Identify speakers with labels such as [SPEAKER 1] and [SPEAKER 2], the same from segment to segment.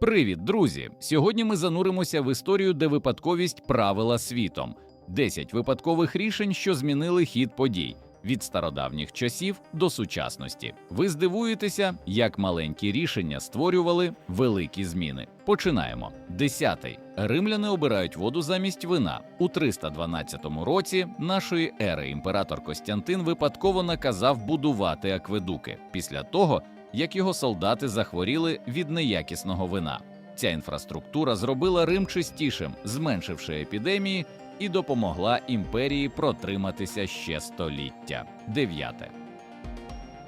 [SPEAKER 1] Привіт, друзі! Сьогодні ми зануримося в історію, де випадковість правила світом. 10 випадкових рішень, що змінили хід подій від стародавніх часів до сучасності. Ви здивуєтеся, як маленькі рішення створювали великі зміни. Починаємо. Десятий. Римляни обирають воду замість вина. У 312 році нашої ери імператор Костянтин випадково наказав будувати акведуки. Після того як його солдати захворіли від неякісного вина. Ця інфраструктура зробила Рим чистішим, зменшивши епідемії, і допомогла імперії протриматися ще століття. Дев'яте.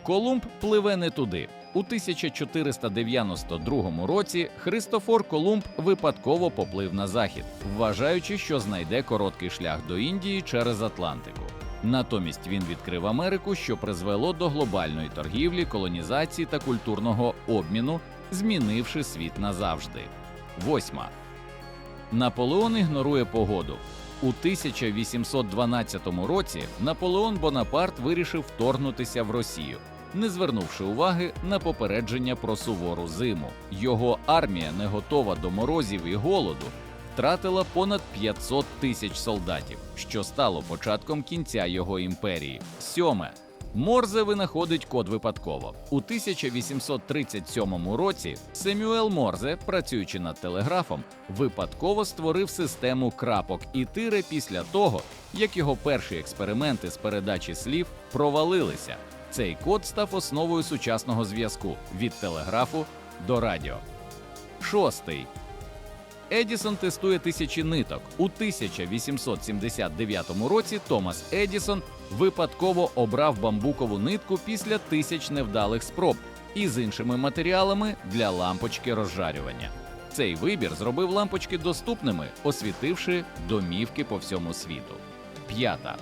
[SPEAKER 1] Колумб пливе не туди. У 1492 році Христофор Колумб випадково поплив на захід, вважаючи, що знайде короткий шлях до Індії через Атлантику. Натомість він відкрив Америку, що призвело до глобальної торгівлі, колонізації та культурного обміну, змінивши світ назавжди. Восьма. Наполеон ігнорує погоду. У 1812 році Наполеон Бонапарт вирішив вторгнутися в Росію, не звернувши уваги на попередження про сувору зиму. Його армія, не готова до морозів і голоду, втратила понад 500 тисяч солдатів, що стало початком кінця його імперії. Сьоме. Морзе винаходить код випадково. У 1837 році Семюел Морзе, працюючи над телеграфом, випадково створив систему крапок і тире після того, як його перші експерименти з передачі слів провалилися. Цей код став основою сучасного зв'язку від телеграфу до радіо. Шостий. Едісон тестує тисячі ниток. У 1879 році Томас Едісон випадково обрав бамбукову нитку після тисяч невдалих спроб із іншими матеріалами для лампочки розжарювання. Цей вибір зробив лампочки доступними, освітивши домівки по всьому світу. П'ята.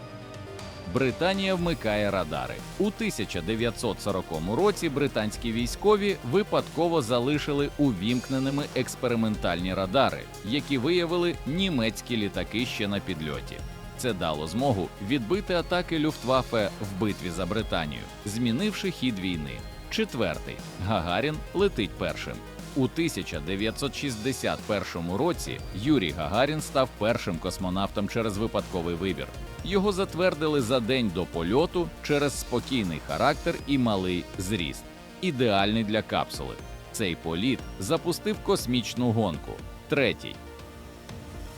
[SPEAKER 1] Британія вмикає радари у 1940 році. Британські військові випадково залишили увімкненими експериментальні радари, які виявили німецькі літаки ще на підльоті. Це дало змогу відбити атаки Люфтваффе в битві за Британію, змінивши хід війни. Четвертий Гагарін летить першим. У 1961 році Юрій Гагарін став першим космонавтом через випадковий вибір. Його затвердили за день до польоту через спокійний характер і малий зріст, ідеальний для капсули. Цей політ запустив космічну гонку. Третій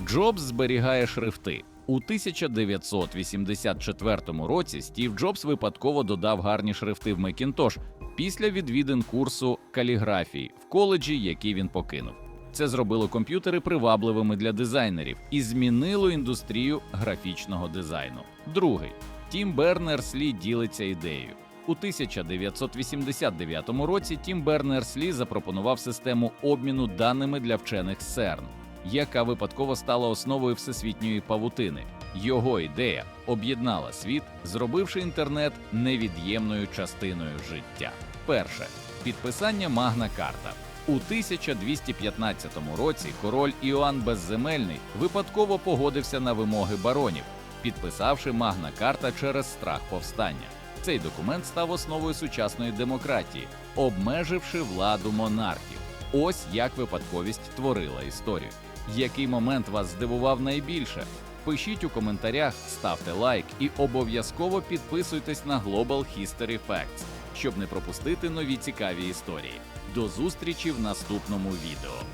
[SPEAKER 1] Джобс зберігає шрифти. У 1984 році Стів Джобс випадково додав гарні шрифти в Macintosh після відвідин курсу каліграфії в коледжі, який він покинув. Це зробило комп'ютери привабливими для дизайнерів і змінило індустрію графічного дизайну. Другий Тім Бернерс-Лі ділиться ідеєю. У 1989 році Тім Бернерс-Лі запропонував систему обміну даними для вчених ЦЕРН, яка випадково стала основою всесвітньої павутини. Його ідея об'єднала світ, зробивши інтернет невід'ємною частиною життя. Перше підписання Магна Карта. У 1215 році король Іоанн Безземельний випадково погодився на вимоги баронів, підписавши Магна Карта через страх повстання. Цей документ став основою сучасної демократії, обмеживши владу монархів. Ось як випадковість творила історію. Який момент вас здивував найбільше? Пишіть у коментарях, ставте лайк і обов'язково підписуйтесь на Global History Facts, щоб не пропустити нові цікаві історії. До зустрічі в наступному відео.